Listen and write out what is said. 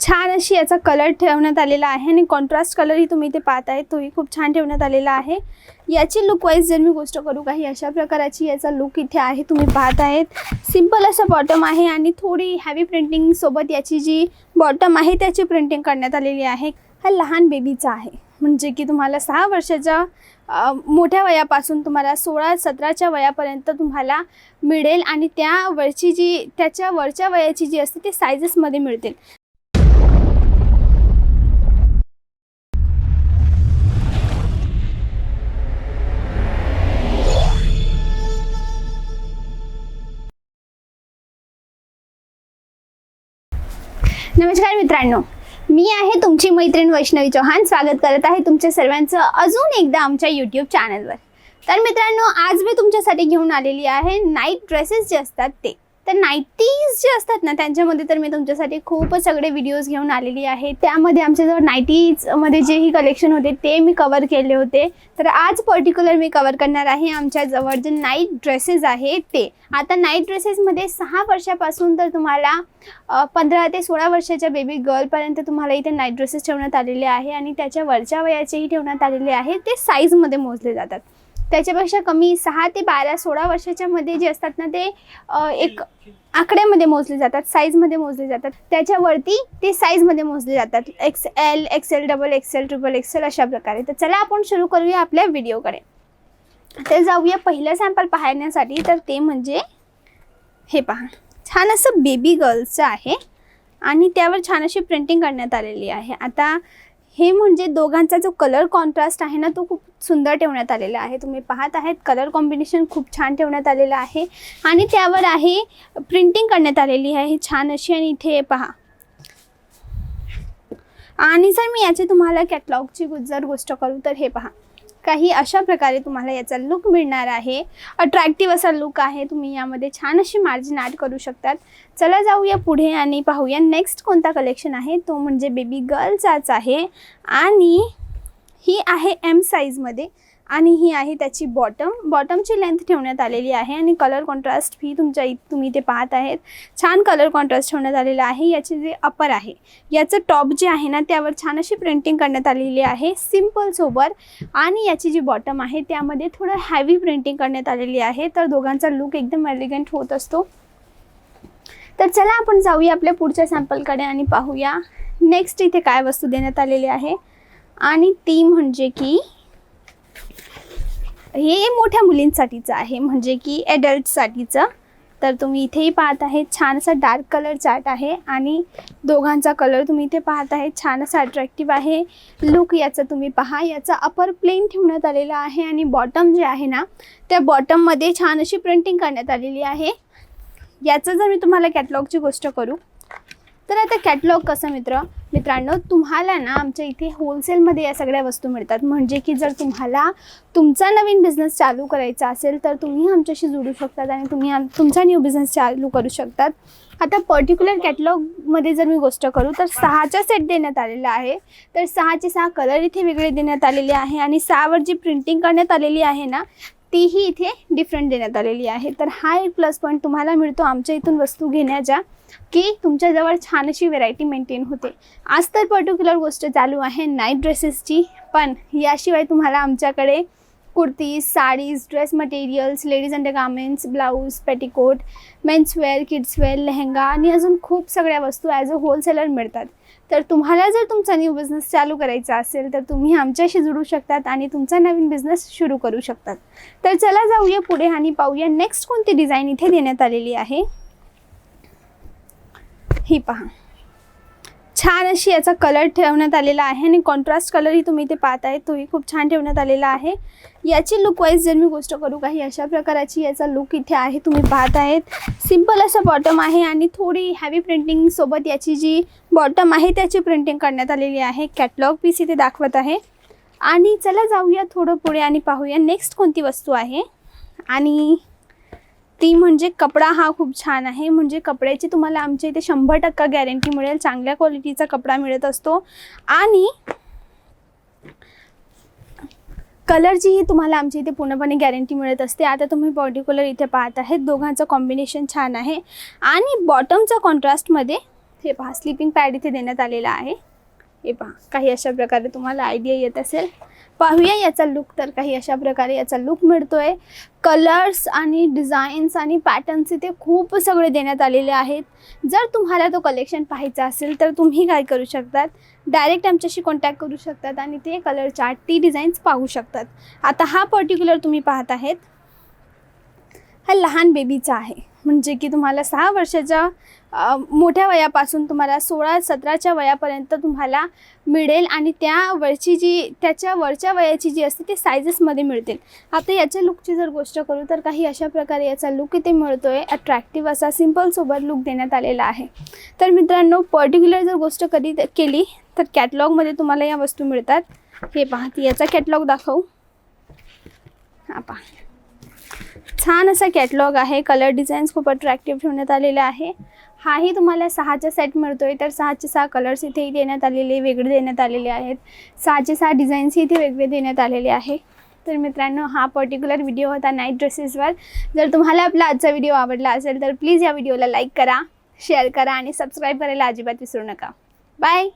छान अशी याचा कलर ठेवण्यात आलेला आहे आणि कॉन्ट्रास्ट कलरही तुम्ही इथे पाहत आहे तोही खूप छान ठेवण्यात आलेला आहे. याची लुक वाईज जर मी गोष्ट करू काही अशा प्रकाराची याचा लुक इथे आहे. तुम्ही पाहत आहेत. सिंपल असं बॉटम आहे आणि थोडी हॅवी प्रिंटिंग सोबत याची जी बॉटम आहे त्याची प्रिंटिंग करण्यात आलेली आहे. हा लहान बेबीचा आहे. म्हणजे की तुम्हाला सहा वर्षाच्या मोठ्या वयापासून तुम्हाला सोळा सतराच्या वयापर्यंत तुम्हाला मिळेल आणि त्या वरची जी त्याच्या वरच्या वयाची जी असते ती सायजेसमध्ये मिळतील. नमस्कार मित्रांनो. मी आहे तुमची मैत्रीण वैष्णवी चौहान. स्वागत करत आहे तुमच्या सर्वांचं अजून एकदा आमच्या यूट्यूब चॅनलवर तर मित्रांनो आज मी तुमच्यासाठी घेऊन आलेली आहे नाईट ड्रेसेस जे असतात ते. तर नाईटीज जे असतात ना त्यांच्यामध्ये तर मी तुमच्यासाठी खूपच सगळे व्हिडिओज घेऊन आलेली आहे. त्यामध्ये आमच्याजवळ नाईटीजमध्ये जेही कलेक्शन होते ते मी कवर केले होते. तर आज पर्टिक्युलर मी कवर करणार आहे आमच्याजवळ जे नाईट ड्रेसेस आहे ते. आता नाईट ड्रेसेसमध्ये सहा वर्षापासून तर तुम्हाला पंधरा ते सोळा वर्षाच्या बेबी गर्लपर्यंत तुम्हाला इथे नाईट ड्रेसेस ठेवण्यात आलेले आहे आणि त्याच्या वरच्या वयाचेही ठेवण्यात आलेले आहे. ते साईजमध्ये मोजले जातात. त्याच्यापेक्षा कमी सहा ते बारा सोळा वर्षाच्या मध्ये जे असतात ना ते एक आकड्यामध्ये मोजले जातात साईजमध्ये मोजले जातात. त्याच्यावरती ते साईजमध्ये मोजले जातात. X L XL double XL triple XL अशा प्रकारे. तर चला आपण सुरू करूया आपल्या व्हिडिओकडे तर जाऊया पहिलं सॅम्पल पाहण्यासाठी. तर ते म्हणजे हे पहा. छान असं बेबी गर्लचं आहे. आणि त्यावर छान अशी प्रिंटिंग करण्यात आलेली आहे. आता हे म्हणजे दोघांचा जो कलर कॉन्ट्रास्ट आहे ना तो खूप सुंदर ठेवण्यात आलेला आहे. तुम्ही पाहत आहेत कलर कॉम्बिनेशन खूप छान ठेवण्यात आलेलं आहे. आणि त्यावर आहे प्रिंटिंग करण्यात आलेली आहे. छान अशी आणि इथे पहा. आणि जर मी याची तुम्हाला कॅटलॉगची जर गोष्ट करू तर हे पहा. काही अशा प्रकारे तुम्हाला याचा लुक मिळणार आहे. अट्रॅक्टिव्ह असा लुक आहे. तुम्ही यामध्ये छान अशी मार्जिन ॲड करू शकतात. चला जाऊया पुढे आणि पाहूया नेक्स्ट कोणता कलेक्शन आहे. तो म्हणजे बेबी गर्लचाच आहे. आणि ही आहे एम साईजमध्ये आणि ही आहे त्याची बॉटम बॉटमची लेंथ ठेवण्यात आलेली आहे आणि कलर कॉन्ट्रास्ट ही तुमच्या इ तुम्ही इथे पाहत आहेत. छान कलर कॉन्ट्रास्ट ठेवण्यात आलेला आहे. याचे जे अपर आहे याचं टॉप जे आहे ना त्यावर छान अशी प्रिंटिंग करण्यात आलेली आहे सिंपल सोबर आणि याची जी बॉटम आहे त्यामध्ये थोडं हॅवी प्रिंटिंग करण्यात आलेली आहे. तर दोघांचा लुक एकदम एलिगंट होत असतो. तर चला आपण जाऊया आपल्या पुढच्या सॅम्पलकडे आणि पाहूया. नेक्स्ट इथे काय वस्तू देण्यात आलेली आहे? आणि ती म्हणजे की हे मोठ्या मुलींसाठीचं आहे. म्हणजे की ॲडल्टसाठीचं तर तुम्ही इथेही पाहत आहे छान असा डार्क कलर चार्ट आहे आणि दोघांचा कलर तुम्ही इथे पाहत आहे. छान असा अट्रॅक्टिव्ह आहे. लुक याचा तुम्ही पहा. याचा अपर प्लेन ठेवण्यात आलेला आहे आणि बॉटम जे आहे ना त्या बॉटममध्ये छान अशी प्रिंटिंग करण्यात आलेली आहे. याचं जर मी तुम्हाला कॅटलॉगची गोष्ट करू तर आता कॅटलॉग कसं मित्र? मित्रांनो तुम्हाला ना आमच्या इथे होलसेलमध्ये या सगळ्या वस्तू मिळतात. म्हणजे की जर तुम्हाला तुमचा नवीन बिझनेस चालू करायचा असेल तर तुम्ही आमच्याशी जोडू शकतात आणि तुम्ही तुमचा न्यू बिझनेस चालू करू शकतात. आता पर्टिक्युलर कॅटलॉगमध्ये जर मी गोष्ट करू तर सहाचा सेट देण्यात आलेला आहे. तर सहाचे सहा कलर इथे वेगळे देण्यात आलेले आहे आणि सहावर जी प्रिंटिंग करण्यात आलेली आहे ना तीही इथे डिफरंट देण्यात आलेली आहे. तर हा एक प्लस पॉईंट तुम्हाला मिळतो आमच्या इथून वस्तू घेण्याच्या की तुमच्याजवळ छान अशी व्हेरायटी मेंटेन होते. आज तर पर्टिक्युलर गोष्ट चालू आहे नाईट ड्रेसेसची पण याशिवाय तुम्हाला आमच्याकडे kurtis saris dress materials ladies undergarments blouse petticoat menswear kidswear lehenga आणि अजून खूप सगळ्या वस्तू ॲज अ होलसेलर मिळतात. तर तुम्हाला जर तुमचा न्यू बिझनेस चालू करायचा असेल तर तुम्ही आमच्याशी जुळू शकतात आणि तुमचा नवीन बिझनेस सुरू करू शकतात. तर चला जाऊया पुढे आणि पाहूया नेक्स्ट कोणती डिझाईन इथे देण्यात आलेली आहे. ही पहा. छान अशी याचा कलर ठेवण्यात आलेला आहे आणि कॉन्ट्रास्ट कलरही तुम्ही इथे पाहत आहे तोही खूप छान ठेवण्यात आलेला आहे. याची लुक वाईज जर मी गोष्ट करू काही अशा प्रकाराची याचा लुक इथे आहे तुम्ही पाहत आहेत. सिंपल असं बॉटम आहे आणि थोडी हॅवी प्रिंटिंगसोबत याची जी बॉटम आहे त्याची प्रिंटिंग करण्यात आलेली आहे. कॅटलॉग पीस इथे दाखवत आहे. आणि चला जाऊया थोडं पुढे आणि पाहूया नेक्स्ट कोणती वस्तू आहे. आणि ती म्हणजे कपडा हा खूप छान आहे. म्हणजे कपड्याची तुम्हाला आमच्या इथे शंभर टक्का गॅरंटी मिळेल. चांगल्या क्वालिटीचा कपडा मिळत असतो. आणि कलरचीही तुम्हाला आमच्या इथे पूर्णपणे गॅरंटी मिळत असते. आता तुम्ही पर्टिक्युलर इथे पाहत आहेत. दोघांचं कॉम्बिनेशन छान आहे. आणि बॉटमचा कॉन्ट्रास्टमध्ये हे पहा स्लिपिंग पॅड इथे देण्यात आलेला आहे. हे पहा काही अशा प्रकारे तुम्हाला आयडिया येत असेल. पाहूया याचा लुक तर काही अशा प्रकारे याचा लुक मिळतोय. कलर्स आणि डिझाईन्स आणि पॅटर्न्स इथे खूप सगळे देण्यात आलेले आहेत. जर तुम्हाला तो कलेक्शन पाहायचा असेल तर तुम्ही काय करू शकतात? डायरेक्ट आमच्याशी कॉन्टॅक्ट करू शकतात आणि ते कलर चार्ट ती डिझाईन्स पाहू शकतात. आता हा पर्टिक्युलर तुम्ही पाहत आहेत. हा लहान बेबीचा आहे. म्हणजे की तुम्हाला सहा वर्षाच्या मोठ्या वयापासून तुम्हाला सोळा सतराच्या वयापर्यंत तुम्हाला मिळेल आणि त्या वरची जी त्याच्या वरच्या वयाची जी असते ती सायजेसमध्ये मिळतील. आता याच्या लुकची जर गोष्ट करू तर काही अशा प्रकारे याचा लुक इथे मिळतो आहे अट्रॅक्टिव्ह असा सिम्पलसोबत लुक देण्यात आलेला आहे. तर मित्रांनो पर्टिक्युलर जर गोष्ट कधी केली तर कॅटलॉगमध्ये तुम्हाला या वस्तू मिळतात. हे पहा ती याचा कॅटलॉग दाखवू. हा पहा. छान असा कॅटलॉग आहे. कलर डिझाईन्स खूप अट्रॅक्टिव्ह ठेवण्यात आलेले आहे. हाही तुम्हाला सहाचा सेट मिळतोय. तर सहाचे सहा कलर्स इथेही देण्यात आलेले वेगळे देण्यात आलेले आहेत. सहाचे सहा डिझाईन्सही इथे वेगळे देण्यात आलेले आहे. तर मित्रांनो हा पर्टिक्युलर व्हिडिओ होता नाईट ड्रेसेसवर जर तुम्हाला आपला आजचा व्हिडिओ आवडला असेल तर प्लीज या व्हिडिओला लाईक करा शेअर करा आणि सबस्क्राईब करायला अजिबात विसरू नका. बाय